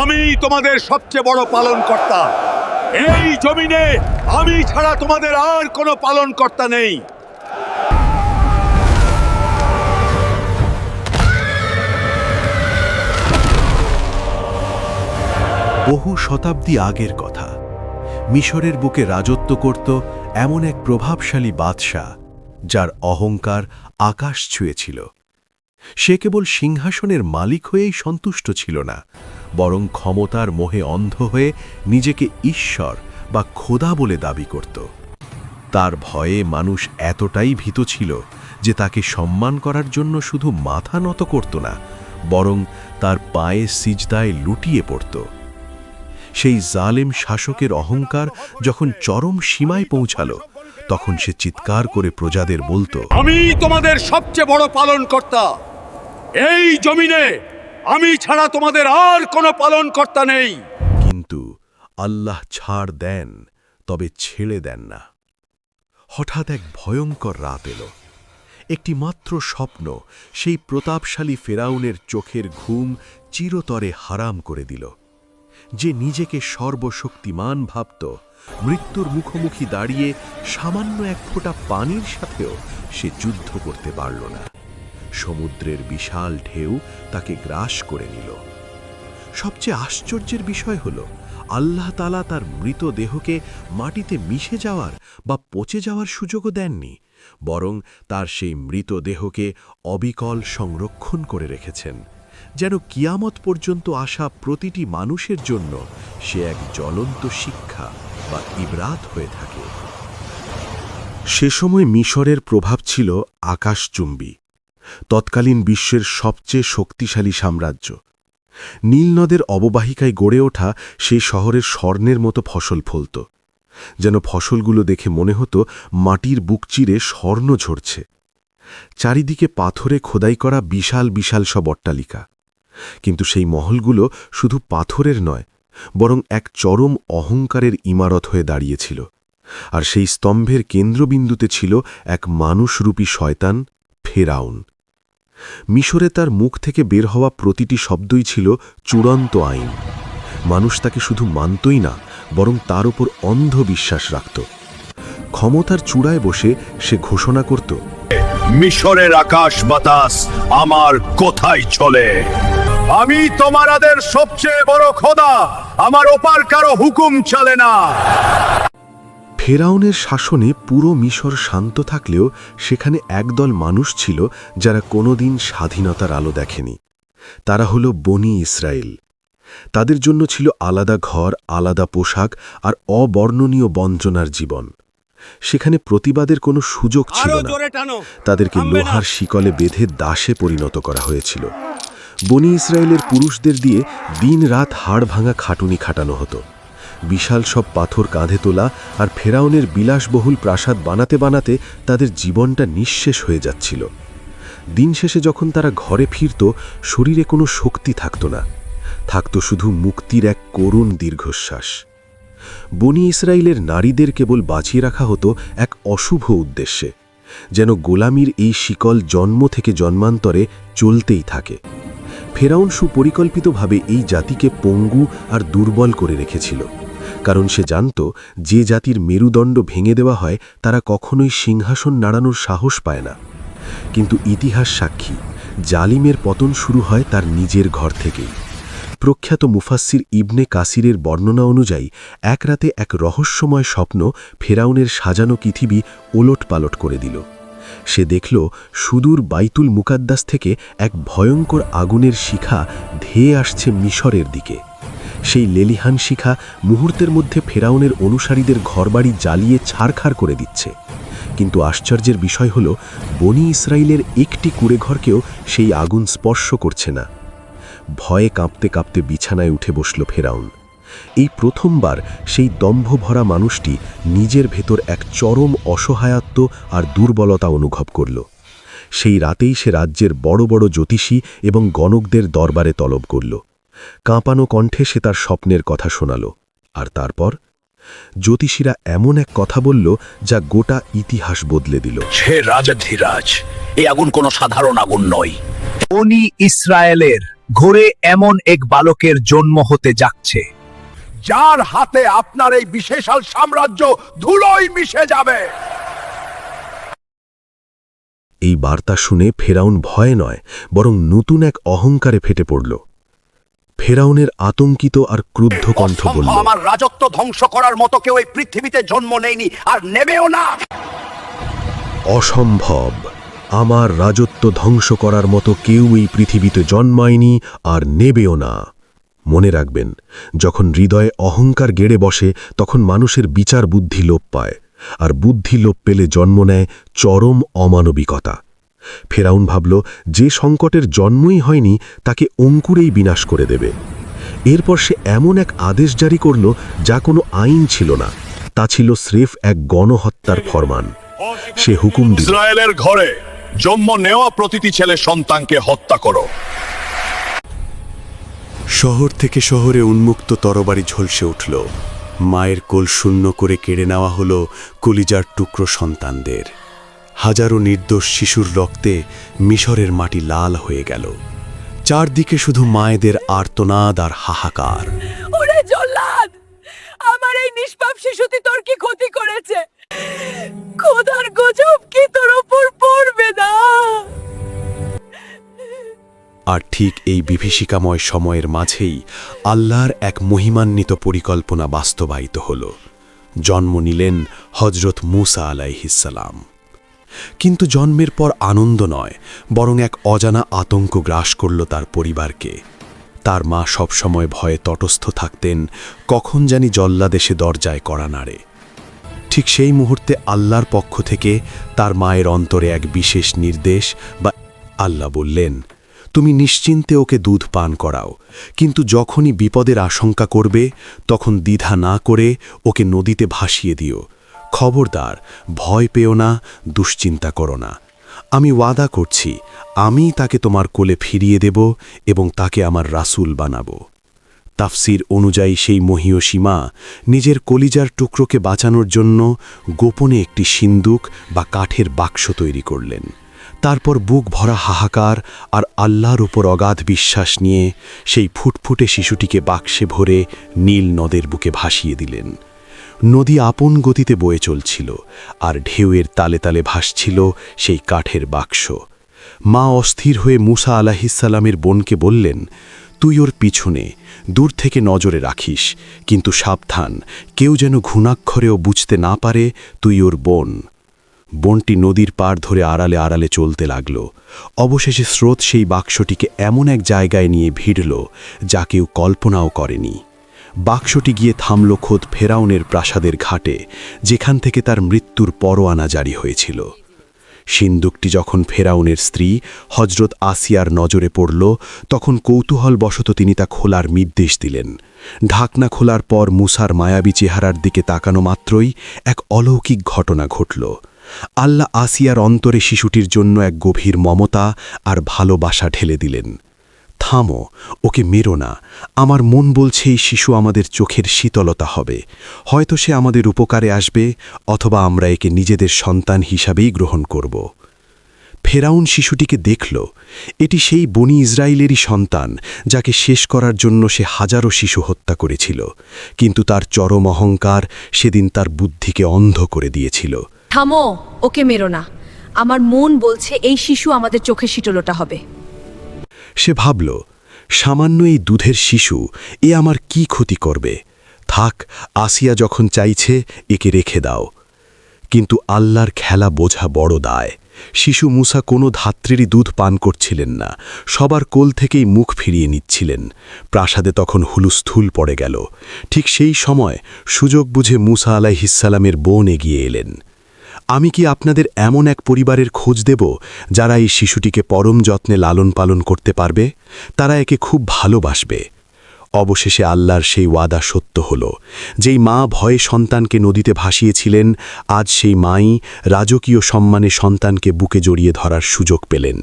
আমি তোমাদের সবচেয়ে বড় পালন কর্তা এই জমিনে আমি ছাড়া তোমাদের আর কোনো পালন কর্তা নেই। বহু শতাব্দী আগের কথা। মিশরের বুকে রাজত্ব করত এমন এক প্রভাবশালী বাদশাহ, যার অহংকার আকাশ ছুঁয়েছিল। সে কেবল সিংহাসনের মালিক হয়েই সন্তুষ্ট ছিল না, বরং ক্ষমতার মোহে অন্ধ হয়ে নিজেকে ঈশ্বর বা খোদা বলে দাবি করত। তার ভয়ে মানুষ এতটাই ভীত ছিল যে তাকে সম্মান করার জন্য শুধু মাথা নত করত না, বরং তার পায়ে সিজদায় লুটিয়ে পড়ত। সেই জালেম শাসকের অহংকার যখন চরম সীমায় পৌঁছালো, তখন সে চিৎকার করে প্রজাদের বলতো, আমি তোমাদের সবচেয়ে বড় পালন কর্তা এই জমিনে আমি ছাড়া তোমাদের আর কোনো পালন কর্তা নেই। কিন্তু আল্লাহ ছাড় দেন, তবে ছেড়ে দেন না। হঠাৎ এক ভয়ঙ্কর রাত এলো। একটি মাত্র স্বপ্ন সেই প্রতাপশালী ফেরাউনের চোখের ঘুম চিরতরে হারাম করে দিল। যে নিজেকে সর্বশক্তিমান ভাবত, মৃত্যুর মুখোমুখি দাঁড়িয়ে সামান্য এক ফোঁটা পানির সাথেও সে যুদ্ধ করতে পারল না। সমুদ্রের বিশাল ঢেউ তাকে গ্রাস করে নিল। সবচেয়ে আশ্চর্যের বিষয় হল, আল্লাহ তালা তার মৃতদেহকে মাটিতে মিশে যাওয়ার বা পচে যাওয়ার সুযোগও দেননি, বরং তার সেই মৃতদেহকে অবিকল সংরক্ষণ করে রেখেছেন, যেন কিয়ামত পর্যন্ত আসা প্রতিটি মানুষের জন্য সে এক জ্বলন্ত শিক্ষা বা ইবরাত হয়ে থাকে। সে সময় মিশরের প্রভাব ছিল আকাশচুম্বী। তৎকালীন বিশ্বের সবচেয়ে শক্তিশালী সাম্রাজ্য। নীলনদের অববাহিকায় গড়ে ওঠা সেই শহরের স্বর্ণের মতো ফসল ফলত, যেন ফসলগুলো দেখে মনে হতো মাটির বুক চিরে স্বর্ণ ঝরছে। চারিদিকে পাথরে খোদাই করা বিশাল বিশাল সব অট্টালিকা। কিন্তু সেই মহলগুলো শুধু পাথরের নয়, বরং এক চরম অহংকারের ইমারত হয়ে দাঁড়িয়েছিল। আর সেই স্তম্ভের কেন্দ্রবিন্দুতে ছিল এক মানুষরূপী শয়তান, ফেরাউন। মিশরে তার মুখ থেকে বের হওয়া প্রতিটি শব্দই ছিল চূড়ান্ত আইন। মানুষ তাকে শুধু মানতই না, বরং তার উপর অন্ধ বিশ্বাস রাখত। ক্ষমতার চূড়ায় বসে সে ঘোষণা করত, মিশরের আকাশ বাতাস আমার কোথায় চলে? আমি তোমারাদের সবচেয়ে বড় খোদা, আমার ওপার কারও হুকুম চলে না। ফেরাউনের শাসনে পুরো মিশর শান্ত থাকলেও সেখানে একদল মানুষ ছিল যারা কোনোদিন স্বাধীনতার আলো দেখেনি। তারা হল বনি ইসরায়েল। তাদের জন্য ছিল আলাদা ঘর আলাদা পোশাক আর অবর্ণনীয় বঞ্চনার জীবন। সেখানে প্রতিবাদের কোনো সুযোগ ছিল না। তাদেরকে লোহার শিকলে বেঁধে দাসে পরিণত করা হয়েছিল। বনি ইসরায়েলের পুরুষদের দিয়ে দিন রাত হাড় ভাঙা খাটুনি খাটানো হতো। বিশাল সব পাথর কাঁধে তোলা আর ফেরাউনের বিলাসবহুল প্রাসাদ বানাতে বানাতে তাদের জীবনটা নিঃশেষ হয়ে যাচ্ছিল। দিন শেষে যখন তারা ঘরে ফিরত, শরীরে কোনো শক্তি থাকত না। থাকত শুধু মুক্তির এক করুণ দীর্ঘশ্বাস। বনি ইসরায়েলের নারীদের কেবল বাঁচিয়ে রাখা হতো এক অশুভ উদ্দেশ্যে, যেন গোলামির এই শিকল জন্ম থেকে জন্মান্তরে চলতেই থাকে। ফেরাউন সুপরিকল্পিতভাবে এই জাতিকে পঙ্গু আর দুর্বল করে রেখেছিল। কারণ সে জানত, যে জাতির মেরুদণ্ড ভেঙে দেওয়া হয়, তারা কখনোই সিংহাসন নাড়ানোর সাহস পায় না। কিন্তু ইতিহাস সাক্ষী, জালিমের পতন শুরু হয় তার নিজের ঘর থেকেই। প্রখ্যাত মুফাসির ইবনে কাসিরের বর্ণনা অনুযায়ী, এক রাতে এক রহস্যময় স্বপ্ন ফেরাউনের সাজানো পৃথিবী ওলট পালট করে দিল। সে দেখল, সুদূর বাইতুল মুকাদ্দাস থেকে এক ভয়ঙ্কর আগুনের শিখা ধেয়ে আসছে মিশরের দিকে। সেই লেলিহান শিখা মুহূর্তের মধ্যে ফেরাউনের অনুসারীদের ঘরবাড়ি জ্বালিয়ে ছাড়খাড় করে দিচ্ছে। কিন্তু আশ্চর্যের বিষয় হল, বনি ইসরায়েলের একটি কুড়েঘরকেও সেই আগুন স্পর্শ করছে না। ভয়ে কাঁপতে কাঁপতে বিছানায় উঠে বসল ফেরাউন। এই প্রথমবার সেই দম্ভ ভরা মানুষটি নিজের ভেতর এক চরম অসহায়ত্ব আর দুর্বলতা অনুভব করল। সেই রাতেই সে রাজ্যের বড় বড় জ্যোতিষী এবং গণকদের দরবারে তলব করল। কাঁপানো কণ্ঠে সে তার স্বপ্নের কথা শোনাল আর তারপর জ্যোতিষীরা এমন এক কথা বলল যা গোটা ইতিহাস বদলে দিল। হে রাজাধিরাজ এই আগুন কোনো সাধারণ আগুন নয়। বনি ইসরায়েলের ঘরে এমন এক বালকের জন্ম হতে যাচ্ছে যার হাতে আপনার এই বিশেষাল সাম্রাজ্য ধুলোয় মিশে যাবে। এই বার্তা শুনে ফেরাউন ভয়ে নয় বরং নতুন এক অহংকারে ফেটে পড়ল। ফেরাউনের আতঙ্কিত আর ক্রুদ্ধ কণ্ঠ বলল আমার রাজত্ব ধ্বংস করার মতো কেউ এই পৃথিবীতে জন্ম নেয়নি আর নেবেও না। অসম্ভব। আমার রাজত্ব ধ্বংস করার মতো কেউ এই পৃথিবীতে জন্মায়নি আর নেবেও না। মনে রাখবেন যখন হৃদয়ে অহংকার গেড়ে বসে তখন মানুষের বিচার বুদ্ধি লোপ পায় আর বুদ্ধি লোপ পেলে জন্ম নেয় চরম অমানবিকতা। ফেরাউন ভাবল যে সংকটের জন্মই হয়নি তাকে অঙ্কুরেই বিনাশ করে দেবে। এরপর সে এমন এক আদেশ জারি করল যা কোনো আইন ছিল না। তা ছিল স্রেফ এক গণহত্যার ফরমান। সে হুকুম ইসরায়েলের ঘরে জন্ম নেওয়া প্রতিটি ছেলে সন্তানকে হত্যা করো। শহর থেকে শহরে উন্মুক্ত তরবারি ঝলসে উঠল। মায়ের কোল শূন্য করে কেড়ে নেওয়া হলো কলিজার টুকরো সন্তানদের। হাজারো নির্দোষ শিশুর রক্তে মিশরের মাটি লাল হয়ে গেল। চারদিকে শুধু মায়েদের আর্তনাদ আর হাহাকার। ওরে জল্লাদ! আমার এই নিষ্পাপ শিশুটি তোর কি ক্ষতি করেছে? খোদার গজব কি তোর ওপর পড়বে না? আর ঠিক এই বিভীষিকাময় সময়ের মাঝেই আল্লাহর এক মহিমান্বিত পরিকল্পনা বাস্তবায়িত হল। জন্ম নিলেন হজরত মুসা আলাইহিসালাম কিন্তু জন্মের পর আনন্দ নয়, বরং এক অজানা আতঙ্ক গ্রাস করল তার পরিবারকে। তার মা সবসময় ভয়ে তটস্থ থাকতেন, কখন জানি জল্লাদেশে দরজায় করা নাড়ে। ঠিক সেই মুহূর্তে আল্লাহর পক্ষ থেকে তার মায়ের অন্তরে এক বিশেষ নির্দেশ বা আল্লাহ বললেন, তুমি নিশ্চিন্তে ওকে দুধ পান করাও, কিন্তু যখনই বিপদের আশঙ্কা করবে, তখন দ্বিধা না করে ওকে নদীতে ভাসিয়ে দিও। খবরদার, ভয় পেও না, দুশ্চিন্তা করো না। আমি ওয়াদা করছি, আমি তাকে তোমার কোলে ফিরিয়ে দেব এবং তাকে আমার রাসূল বানাবো। তাফসির অনুযায়ী সেই মহীয়সী মা নিজের কলিজার টুকরোকে বাঁচানোর জন্য গোপনে একটি সিন্দুক বা কাঠের বাক্স তৈরি করলেন। তারপর বুক ভরা হাহাকার আর আল্লাহর উপর অগাধ বিশ্বাস নিয়ে সেই ফুটফুটে শিশুটিকে বাক্সে ভরে নীল নদের বুকে ভাসিয়ে দিলেন। নদী আপন গতিতে বয়ে চলছিল, আর ঢেউয়ের তালে তালে ভাসছিল সেই কাঠের বাক্স। মা অস্থির হয়ে মুসা আলাহিসাল্লামের বোনকে বললেন, তুই ওর পিছনে, দূর থেকে নজরে রাখিস, কিন্তু সাবধান, কেউ যেন ঘুণাক্ষরেও বুঝতে না পারে তুই ওর বোন। বনটি নদীর পার ধরে আড়ালে আড়ালে চলতে লাগল। অবশেষে স্রোত সেই বাক্সটিকে এমন এক জায়গায় নিয়ে ভিড়ল, যা কেউ কল্পনাও করেনি। বাক্সটি গিয়ে থামল খোদ ফেরাউনের প্রাসাদের ঘাটে, যেখান থেকে তার মৃত্যুর পরোয়ানা জারি হয়েছিল। সিন্দুকটি যখন ফেরাউনের স্ত্রী হজরত আসিয়ার নজরে পড়ল, তখন কৌতূহলবশত তিনি তা খোলার নির্দেশ দিলেন। ঢাকনা খোলার পর মুসার মায়াবী চেহারার দিকে তাকানো মাত্রই এক অলৌকিক ঘটনা ঘটল। আল্লাহ আসিয়ার অন্তরে শিশুটির জন্য এক গভীর মমতা আর ভালোবাসা ঢেলে দিলেন। থামো, ওকে মেরো না। আমার মন বলছে এই শিশু আমাদের চোখের শীতলতা হবে। হয়তো সে আমাদের উপকারে আসবে, অথবা আমরা একে নিজেদের সন্তান হিসাবেই গ্রহণ করব। ফেরাউন শিশুটিকে দেখল, এটি সেই বনি ইসরায়েলেরই সন্তান, যাকে শেষ করার জন্য সে হাজারো শিশু হত্যা করেছিল। কিন্তু তার চরম অহংকার সেদিন তার বুদ্ধিকে অন্ধ করে দিয়েছিল। থামো, ওকে মেরো না। আমার মন বলছে এই শিশু আমাদের চোখে শীতলতা হবে। সে ভাবল, সামান্য এই দুধের শিশু, এ আমার কি ক্ষতি করবে? থাক, আসিয়া যখন চাইছে, একে রেখে দাও। কিন্তু আল্লাহর খেলা বোঝা বড় দায়। শিশু মুসা কোনো ধাত্রীরই দুধ পান করছিলেন না, সবার কোল থেকেই মুখ ফিরিয়ে নিচ্ছিলেন। প্রাসাদে তখন হুলুস্থুল পড়ে গেল। ঠিক সেই সময় সুযোগ বুঝে মুসা আলাইহিসালামের বোন এগিয়ে এলেন। আমি কি আপনাদের এমন এক পরিবারের খোঁজ দেব যারা এই শিশুটিকে পরম যত্নে লালন পালন করতে পারবে? তারা একে খুব ভালোবাসবে। অবশেষে আল্লাহর সেই ওয়াদা সত্য হল। যেই মা ভয়ে সন্তানকে নদীতে ভাসিয়েছিলেন, আজ সেই মাই রাজকীয় সম্মানে সন্তানকে বুকে জড়িয়ে ধরার সুযোগ পেলেন।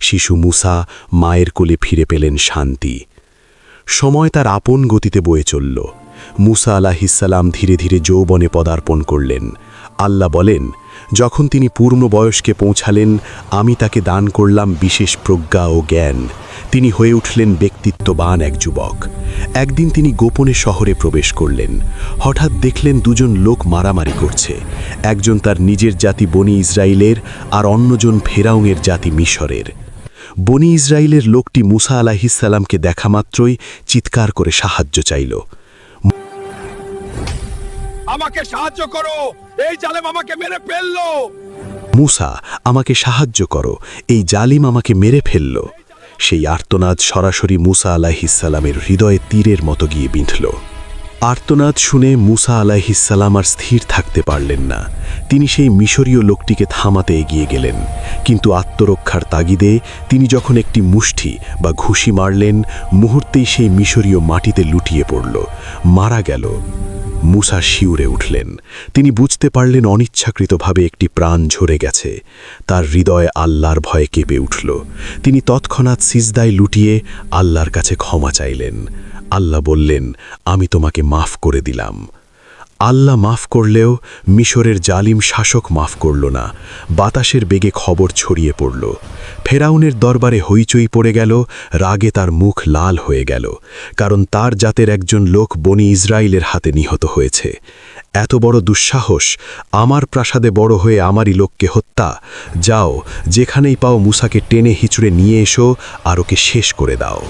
শিশু মুসা মায়ের কোলে ফিরে পেলেন শান্তি। সময় তার আপন গতিতে বয়ে চলল। মুসা আলাহিসাল্লাম ধীরে ধীরে যৌবনে পদার্পণ করলেন। আল্লাহ বলেন যখন তিনি পূর্ণ বয়সকে পৌঁছালেন, আমি তাকে দান করলাম বিশেষ প্রজ্ঞা ও জ্ঞান। তিনি হয়ে উঠলেন ব্যক্তিত্ববান এক যুবক। একদিন তিনি গোপনে শহরে প্রবেশ করলেন। হঠাৎ দেখলেন দুজন লোক মারামারি করছে। একজন তার নিজের জাতি বনি ইসরায়েলের আর অন্যজন ফেরাউনের জাতি মিশরের। বনি ইসরায়েলের লোকটি মুসা আলাহিসাল্লামকে দেখা মাত্রই চিৎকার করে সাহায্য চাইল। আমাকে সাহায্য করো। এই জালেম আমাকে মেরে ফেলল। মুসা, আমাকে সাহায্য করো। এই জালিম আমাকে মেরে ফেলল। সেই আর্তনাদ সরাসরি মুসা আলাহিসাল্লামের হৃদয়ে তীরের মতো গিয়ে বিঁধল। আর্তনাদ শুনে মুসা আলাহিসাল্লাম আর স্থির থাকতে পারলেন না। তিনি সেই মিশরীয় লোকটিকে থামাতে এগিয়ে গেলেন। কিন্তু আত্মরক্ষার তাগিদে তিনি যখন একটি মুষ্টি বা ঘুষি মারলেন, মুহূর্তেই সেই মিশরীয় মাটিতে লুটিয়ে পড়ল। মারা গেল। মুসা শিউরে উঠলেন। তিনি বুঝতে পারলেন অনিচ্ছাকৃতভাবে একটি প্রাণ ঝরে গেছে। তার হৃদয়ে আল্লাহর ভয়ে কেঁপে উঠল। তিনি তৎক্ষণাৎ সিজদায় লুটিয়ে আল্লাহর কাছে ক্ষমা চাইলেন। আল্লাহ বললেন, আমি তোমাকে মাফ করে দিলাম। আল্লাহ মাফ করলেও মিশরের জালিম শাসক মাফ করল না। বাতাসের বেগে খবর ছড়িয়ে পড়ল। ফেরাউনের দরবারে হইচই পড়ে গেল, রাগে তার মুখ লাল হয়ে গেল, কারণ তার জাতের একজন লোক বনি ইসরায়েলের হাতে নিহত হয়েছে। এত বড় দুঃসাহস, আমার প্রাসাদে বড় হয়ে আমারই লোককে হত্যা? যাও, যেখানেই পাও মুসাকে টেনে হিচড়ে নিয়ে এসো আর ওকে শেষ করে দাও।